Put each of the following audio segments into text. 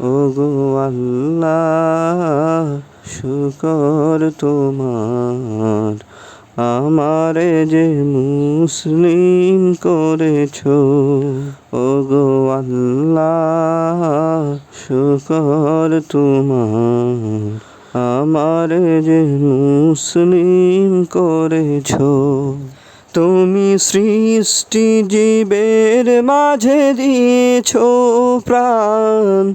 ওগো আল্লাহ, শুকর তোমার। আমারে যে মুসলিম করেছ, ওগো আল্লাহ, শুকর তোমার। আমারে যে মুসলিম করেছ, তুমি সৃষ্টি জীবের মাঝে দিয়েছ প্রাণ।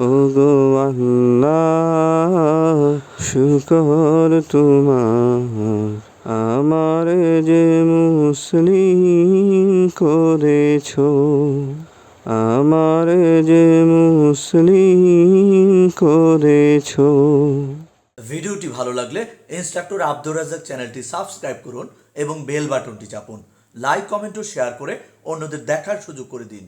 ওগো আল্লাহ, শুকর তোমার। আমার যে মুসলিম করেছ, আমার যে মুসলিম করেছ। ভিডিওটি ভালো লাগলে ইনস্ট্রাক্টর আব্দুর রাজাক চ্যানেলটি সাবস্ক্রাইব করুন এবং বেল বাটনটি চাপুন। লাইক, কমেন্ট ও শেয়ার করে অন্যদের দেখার সুযোগ করে দিন।